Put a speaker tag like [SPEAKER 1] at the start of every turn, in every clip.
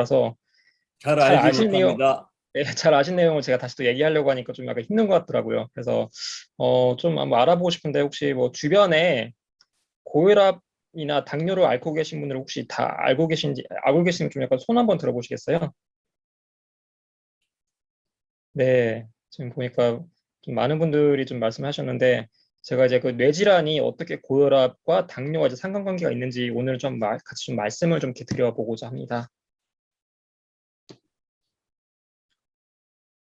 [SPEAKER 1] 거라서
[SPEAKER 2] 잘
[SPEAKER 1] 잘 아실 내용-. 네, 잘 아신 내용을 제가 다시 또 얘기하려고 하니까 좀 약간 힘든 것 같더라고요. 그래서 어, 좀 한번 알아보고 싶은데 혹시 뭐 주변에 고혈압이나 당뇨를 앓고 계신 분들 혹시 다 알고 계신지 알고 계시면 좀 약간 손 한번 들어보시겠어요? 네, 지금 보니까 좀 많은 분들이 좀 말씀하셨는데 제가 이제 그 뇌질환이 어떻게 고혈압과 당뇨와 이제 상관관계가 있는지 오늘 좀 말- 같이 좀 말씀을 좀 드려보고자 합니다.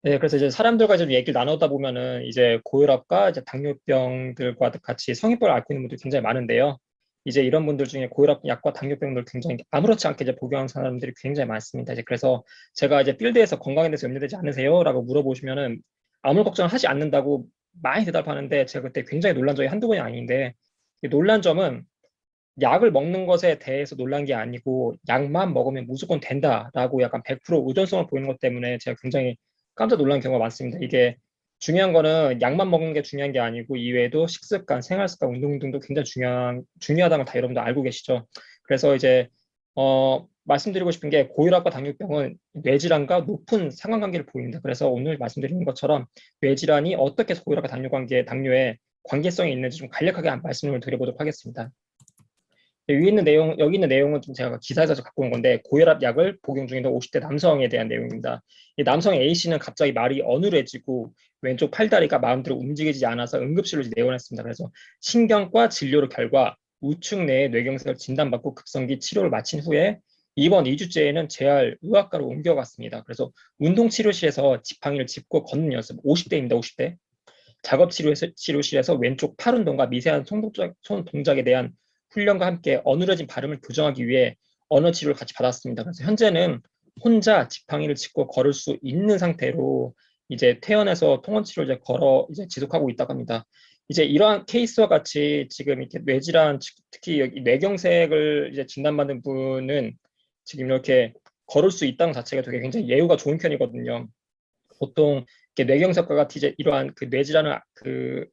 [SPEAKER 1] 네, 그래서 이제 사람들과 좀 얘기를 나누다 보면은 이제 고혈압과 이제 당뇨병들과 같이 성인병을 앓고 있는 분들이 굉장히 많은데요. 이제 이런 분들 중에 고혈압 약과 당뇨병들 굉장히 아무렇지 않게 이제 복용하는 사람들이 굉장히 많습니다. 이제 그래서 제가 이제 필드에서 건강에 대해서 염려되지 않으세요? 라고 물어보시면은 아무 걱정을 하지 않는다고 많이 대답하는데 제가 그때 굉장히 놀란 점이 한두 번이 아닌데 이 놀란 점은 약을 먹는 것에 대해서 놀란 게 아니고 약만 먹으면 무조건 된다라고 약간 100% 의존성을 보이는 것 때문에 제가 굉장히 깜짝 놀란 경우가 많습니다. 이게 중요한 거는 약만 먹는 게 중요한 게 아니고 이외에도 식습관, 생활습관, 운동 등도 굉장히 중요한 중요하다는 걸 다 여러분도 알고 계시죠. 그래서 이제 어, 말씀드리고 싶은 게 고혈압과 당뇨병은 뇌질환과 높은 상관관계를 보입니다. 그래서 오늘 말씀드리는 것처럼 뇌질환이 어떻게 고혈압과 당뇨 관계, 당뇨에 관계성이 있는지 좀 간략하게 한 말씀을 드려보도록 하겠습니다. 네, 위에 있는 내용, 여기 있는 내용은 좀 제가 기사에서 갖고 온 건데 고혈압 약을 복용 중인 50대 남성에 대한 내용입니다. 이 남성 A 씨는 갑자기 말이 어눌해지고 왼쪽 팔다리가 마음대로 움직이지 않아서 응급실로 내원했습니다. 그래서 신경과 진료로 결과 우측 내에 뇌경색을 진단받고 급성기 치료를 마친 후에 이번 2주째에는 재활 의학과로 옮겨갔습니다. 그래서 운동치료실에서 지팡이를 짚고 걷는 연습 50대입니다. 50대. 작업치료실에서 왼쪽 팔 운동과 미세한 손 동작에 대한 훈련과 함께 어눌해진 발음을 교정하기 위해 언어 치료를 같이 받았습니다. 그래서 현재는 혼자 지팡이를 짚고 걸을 수 있는 상태로 이제 퇴원해서 통원 치료를 이제 걸어 이제 지속하고 있다고 합니다. 이제 이러한 케이스와 같이 지금 이렇게 뇌질환 특히 여기 뇌경색을 이제 진단받은 분은 지금 이렇게 걸을 수 있다는 자체가 되게 굉장히 예후가 좋은 편이거든요. 보통 이렇게 뇌경색과 같이 이제 이러한 그 뇌질환을 그를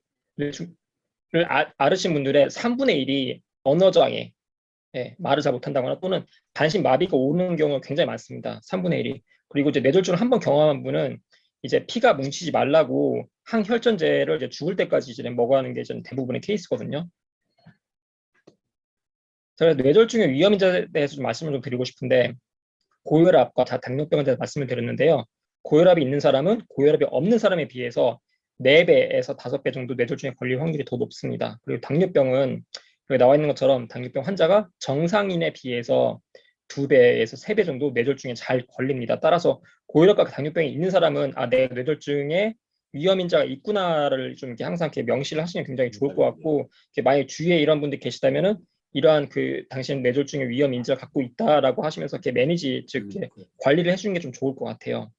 [SPEAKER 1] 아, 앓으신 분들의 3분의 1이 언어 장애, 예, 말을 잘 못한다거나 또는 반신 마비가 오는 경우가 굉장히 많습니다. 3분의 1이. 그리고 이제 뇌졸중을 한 번 경험한 분은 이제 피가 뭉치지 말라고 항혈전제를 이제 죽을 때까지 이제 먹어하는 게전 대부분의 케이스거든요. 제가 뇌졸중의 위험 인자에 대해서 좀 말씀을 좀 드리고 싶은데 고혈압과 당뇨병에 대해서 말씀을 드렸는데요. 고혈압이 있는 사람은 고혈압이 없는 사람에 비해서 4배에서 5배 정도 뇌졸중에 걸릴 확률이 더 높습니다. 그리고 당뇨병은 여기 나와 있는 것처럼 당뇨병 환자가 정상인에 비해서 2배에서 3배 정도 뇌졸중에 잘 걸립니다. 따라서 고혈압과 당뇨병이 있는 사람은 아, 내 뇌졸중에 위험 인자가 있구나를 좀 이렇게 항상 이렇게 명시를 하시면 굉장히 좋을 것 같고 만약 주위에 이런 분들이 계시다면은 이러한 그 당신 뇌졸중의 위험 인지를 갖고 있다라고 하시면서 이렇게 매니지 즉 이렇게 관리를 해주는 게 좀 좋을 것 같아요.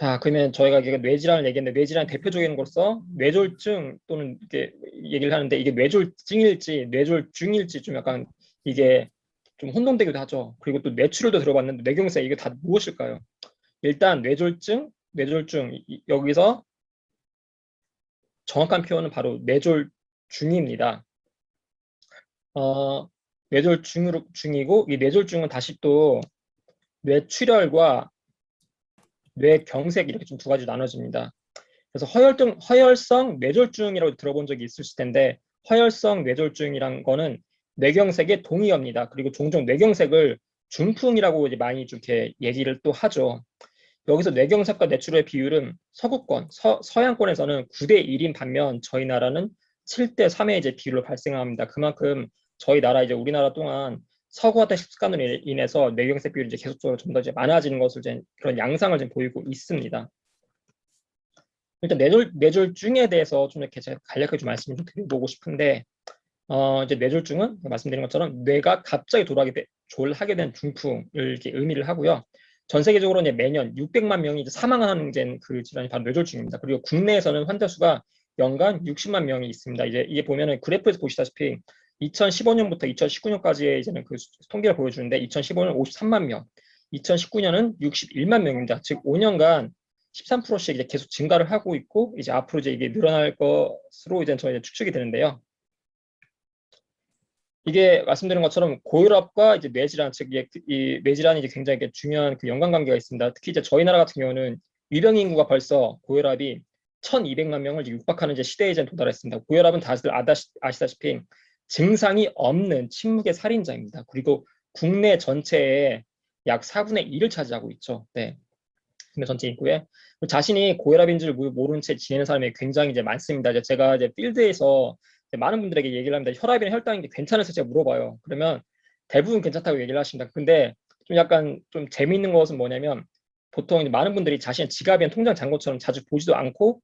[SPEAKER 1] 자, 그러면 저희가 이게 뇌질환을 얘기했는데 뇌질환 대표적인 것으로서 뇌졸중 또는 이렇게 얘기를 하는데 이게 뇌졸증일지 뇌졸중일지 좀 약간 이게 좀 혼동되기도 하죠. 그리고 또 뇌출혈도 들어봤는데 뇌경색 이게 다 무엇일까요? 일단 뇌졸중, 뇌졸중 이- 여기서 정확한 표현은 바로 뇌졸중입니다. 어, 뇌졸중으로 중이고 이 뇌졸중은 다시 또 뇌출혈과 뇌 경색 이렇게 좀 두 가지 나눠집니다. 그래서 허혈증, 허혈성 뇌졸중이라고 들어본 적이 있으실 텐데 허혈성 뇌졸중이란 거는 뇌경색의 동의어입니다. 그리고 종종 뇌경색을 중풍이라고 이제 많이 좀 이렇게 얘기를 또 하죠. 여기서 뇌경색과 뇌출혈의 비율은 서구권, 서, 서양권에서는 9대 1인 반면 저희 나라는 7대 3의 이제 비율로 발생합니다. 그만큼 저희 나라 이제 우리나라 동안 서구화된 식습관으로 인해서 뇌경색 비율이 이제 계속적으로 좀 더 이제 많아지는 것을 이제 그런 양상을 지금 보이고 있습니다. 일단 뇌졸 뇌졸중에 대해서 좀 이렇게 제가 간략하게 좀 말씀을 좀 드려보고 싶은데 어 이제 뇌졸중은 말씀드린 것처럼 뇌가 갑자기 돌아하게 되, 졸하게 된 중풍을 이렇게 의미를 하고요. 전 세계적으로 이제 매년 600만 명이 이제 사망하는 이제 그 질환이 바로 뇌졸중입니다. 그리고 국내에서는 환자 수가 연간 60만 명이 있습니다. 이제 이게 보면은 그래프에서 보시다시피 2015년부터 2019년까지의 이제는 그 통계를 보여주는데 2015년 53만 명, 2019년은 61만 명입니다. 즉 5년간 13%씩 이제 계속 증가를 하고 있고 이제 앞으로 이제 이게 늘어날 것으로 이제 저희 추측이 되는데요. 이게 말씀드린 것처럼 고혈압과 이제 뇌질환, 즉 이- 이 뇌질환이 이제 굉장히 중요한 그 연관관계가 있습니다. 특히 이제 저희 나라 같은 경우는 유병 인구가 벌써 고혈압이 1,200만 명을 이제 육박하는 이제 시대에 이제 도달했습니다. 고혈압은 다들 아시다시피 증상이 없는 침묵의 살인자입니다. 그리고 국내 전체의 약 4분의 1을 차지하고 있죠. 네. 국내 전체 인구에 자신이 고혈압인 줄 모- 모르는 채 지내는 사람이 굉장히 이제 많습니다. 이제 제가 이제 필드에서 이제 많은 분들에게 얘기를 합니다. 혈압이나 혈당이 괜찮아서 제가 물어봐요. 그러면 대부분 괜찮다고 얘기를 하십니다. 근데 좀 약간 좀 재미있는 것은 뭐냐면 보통 이제 많은 분들이 자신의 지갑이나 통장 잔고처럼 자주 보지도 않고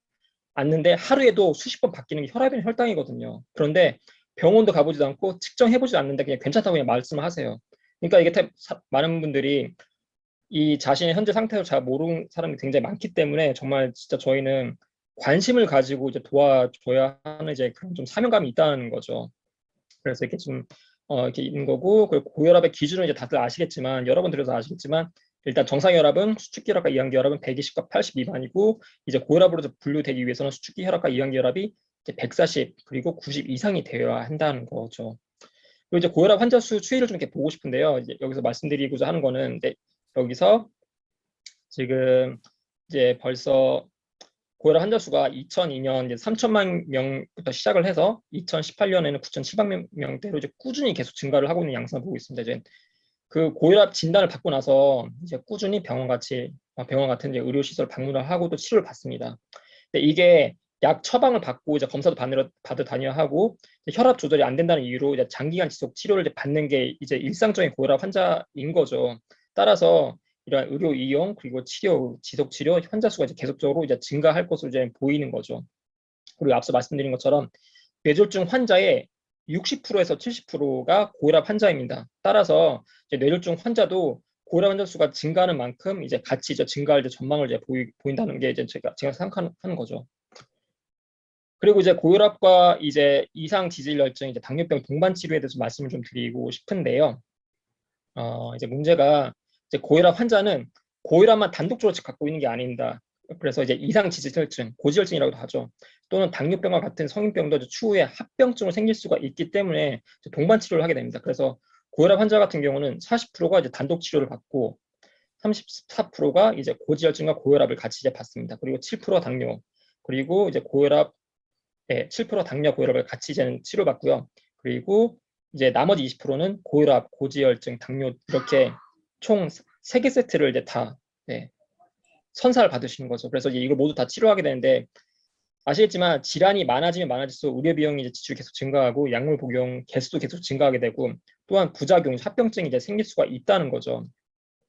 [SPEAKER 1] 않는데 하루에도 수십 번 바뀌는 게 혈압이나 혈당이거든요. 그런데 병원도 가보지도 않고 측정해보지도 않는데 그냥 괜찮다고 그냥 말씀을 하세요. 그러니까 이게 많은 분들이 이 자신의 현재 상태를 잘 모르는 사람이 굉장히 많기 때문에 정말 진짜 저희는 관심을 가지고 이제 도와줘야 하는 이제 그런 좀 사명감이 있다는 거죠. 그래서 이렇게 좀 어, 이렇게 있는 거고 그리고 고혈압의 기준은 이제 다들 아시겠지만 여러 번 들어서 아시겠지만 일단 정상 혈압은 수축기 혈압과 이항기 혈압은 120과 80 미만이고 이제 고혈압으로 분류되기 위해서는 수축기 혈압과 이항기 혈압이 140 그리고 90 이상이 되어야 한다는 거죠. 그리고 이제 고혈압 환자 수 추이를 좀 이렇게 보고 싶은데요. 이제 여기서 말씀드리고자 하는 거는 이제 여기서 지금 이제 벌써 고혈압 환자 수가 2002년 이제 3천만 명부터 시작을 해서 2018년에는 9,700만 명대로 이제 꾸준히 계속 증가를 하고 있는 양상을 보고 있습니다. 이제 그 고혈압 진단을 받고 나서 이제 꾸준히 병원 같이 어, 병원 같은 이제 의료 시설 방문을 하고 또 치료를 받습니다. 근데 이게 약 처방을 받고 이제 검사도 받으러 받으 다녀야 하고 혈압 조절이 안 된다는 이유로 이제 장기간 지속 치료를 받는 게 이제 일상적인 고혈압 환자인 거죠. 따라서 이러한 의료 이용 그리고 치료 지속 치료 환자 수가 이제 계속적으로 이제 증가할 것으로 이제 보이는 거죠. 그리고 앞서 말씀드린 것처럼 뇌졸중 환자의 60%에서 70%가 고혈압 환자입니다. 따라서 이제 뇌졸중 환자도 고혈압 환자 수가 증가하는 만큼 이제 같이 이제 증가할 이제 전망을 이제 보이, 보인다는 게 이제 제가 제가 생각하는 하는 거죠. 그리고 이제 고혈압과 이제 이상 지질혈증, 이제 당뇨병 동반 치료에 대해서 말씀을 좀 드리고 싶은데요. 어, 이제 문제가 이제 고혈압 환자는 고혈압만 단독적으로 갖고 있는 게 아닙니다. 그래서 이제 이상 지질혈증, 고지혈증이라고도 하죠. 또는 당뇨병과 같은 성인병도 추후에 합병증으로 생길 수가 있기 때문에 동반 치료를 하게 됩니다. 그래서 고혈압 환자 같은 경우는 40%가 이제 단독 치료를 받고 34%가 이제 고지혈증과 고혈압을 같이 이제 받습니다. 그리고 7%가 당뇨, 그리고 이제 고혈압, 네, 7%가 당뇨, 고혈압을 같이 이제 치료받고요. 그리고 이제 나머지 20%는 고혈압, 고지혈증, 당뇨 이렇게 총 세 개 세트를 이제 다 네, 선사를 받으시는 거죠. 그래서 이제 이걸 모두 다 치료하게 되는데 아시겠지만 질환이 많아지면 많아질수록 의료 비용이 이제 지출이 계속 증가하고 약물 복용 개수도 계속 증가하게 되고 또한 부작용, 합병증이 이제 생길 수가 있다는 거죠.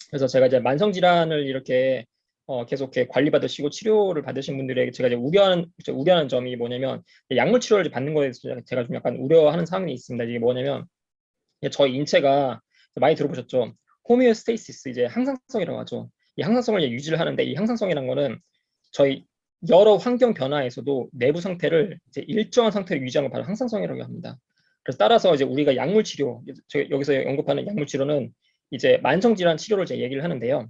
[SPEAKER 1] 그래서 제가 이제 만성 질환을 이렇게 어, 계속 관리받으시고 치료를 받으신 분들에게 제가 이제 우려하는 우려하는 점이 뭐냐면 약물 치료를 받는 거에 대해서 제가 좀 약간 우려하는 사항이 있습니다. 이게 뭐냐면 저희 인체가 많이 들어보셨죠? 호미오스테이시스 이제 항상성이라고 하죠. 이 항상성을 유지를 하는데 이 항상성이라는 거는 저희 여러 환경 변화에서도 내부 상태를 이제 일정한 상태로 유지하는 걸 바로 항상성이라고 합니다. 그래서 따라서 이제 우리가 약물 치료, 저 여기서 언급하는 약물 치료는 이제 만성 질환 치료를 이제 얘기를 하는데요.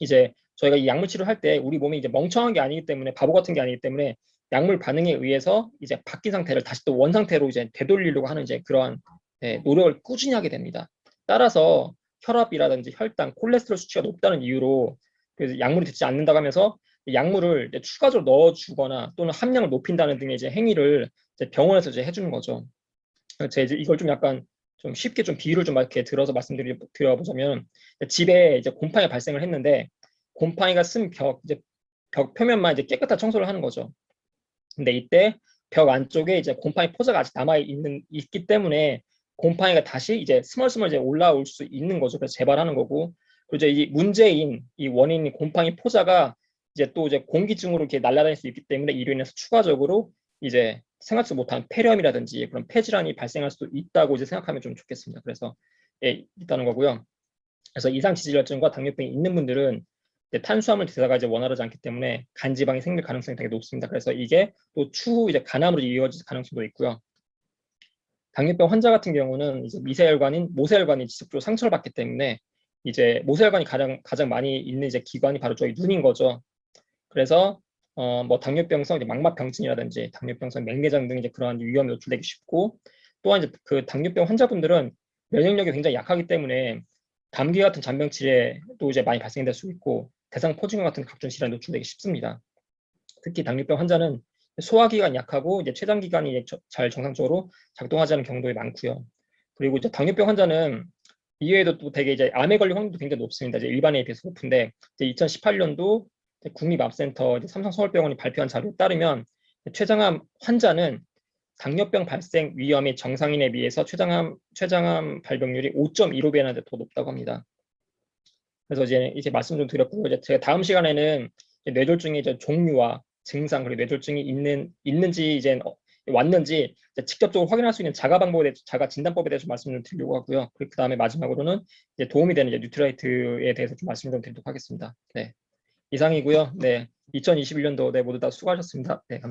[SPEAKER 1] 이제 저희가 이 약물 치료할 때 우리 몸이 이제 멍청한 게 아니기 때문에 바보 같은 게 아니기 때문에 약물 반응에 의해서 이제 바뀐 상태를 다시 또 원 상태로 이제 되돌리려고 하는 이제 그러한 네, 노력을 꾸준히 하게 됩니다. 따라서 혈압이라든지 혈당, 콜레스테롤 수치가 높다는 이유로 그래서 약물이 듣지 않는다고 하면서 약물을 추가적으로 넣어주거나 또는 함량을 높인다는 등의 이제 행위를 이제 병원에서 이제 해주는 거죠. 제가 이제 이걸 좀 약간 좀 쉽게 좀 비유를 좀 이렇게 들어서 말씀드려 보자면 집에 이제 곰팡이 발생을 했는데 곰팡이가 쓴 벽 이제 벽 표면만 이제 깨끗한 청소를 하는 거죠. 근데 이때 벽 안쪽에 이제 곰팡이 포자가 아직 남아 있는 있기 때문에 곰팡이가 다시 이제 스멀스멀 이제 올라올 수 있는 거죠. 그래서 재발하는 거고. 그리고 이제 이 문제인 이 원인인 곰팡이 포자가 이제 또 이제 공기증으로 이렇게 날아다닐 수 있기 때문에 이로 인해서 추가적으로 이제 생각지 못한 폐렴이라든지 그런 폐질환이 발생할 수도 있다고 이제 생각하면 좀 좋겠습니다. 그래서 예, 있다는 거고요. 그래서 이상 지질혈증과 당뇨병이 있는 분들은 탄수화물 대사가 원활하지 않기 때문에 간지방이 생길 가능성이 되게 높습니다. 그래서 이게 또 추후 이제 간암으로 이어질 가능성도 있고요. 당뇨병 환자 같은 경우는 이제 미세혈관인 모세혈관이 지속적으로 상처를 받기 때문에 이제 모세혈관이 가장 가장 많이 있는 이제 기관이 바로 저희 눈인 거죠. 그래서 어 뭐 당뇨병성 망막병증이라든지 당뇨병성 맹내장 등 이제 그러한 위험에 노출되기 쉽고 또한 이제 그 당뇨병 환자분들은 면역력이 굉장히 약하기 때문에 감기 같은 잔병 치레도 이제 많이 발생될 수 있고 대상 포진경 같은 각종 질환에 노출되기 쉽습니다. 특히 당뇨병 환자는 소화기관 약하고 이제 췌장 기관이 이제 저- 잘 정상적으로 작동하지 않는 경우도 많고요. 그리고 이제 당뇨병 환자는 이외에도 또 되게 이제 암에 걸릴 확률도 굉장히 높습니다. 이제 일반에 비해서 높은데 이제 2018년도 국립암센터 삼성서울병원이 발표한 자료에 따르면 췌장암 환자는 당뇨병 발생 위험이 정상인에 비해서 췌장암 췌장암 발병률이 5.15배나 더 높다고 합니다. 그래서 이제 이제 말씀 좀 드렸고 이제 제가 다음 시간에는 뇌졸중의 이제 종류와 증상 그리고 뇌졸중이 있는 있는지 이제 어, 왔는지 이제 직접적으로 확인할 수 있는 자가 방법에 대해서 자가 진단법에 대해서 말씀을 좀 드리려고 하고요. 그리고 그 다음에 마지막으로는 이제 도움이 되는 이제 뉴트라이트에 대해서 좀 말씀 좀 드리도록 하겠습니다. 네, 이상이고요. 네, 2021년도 네 모두 다 수고하셨습니다. 네, 감사합니다.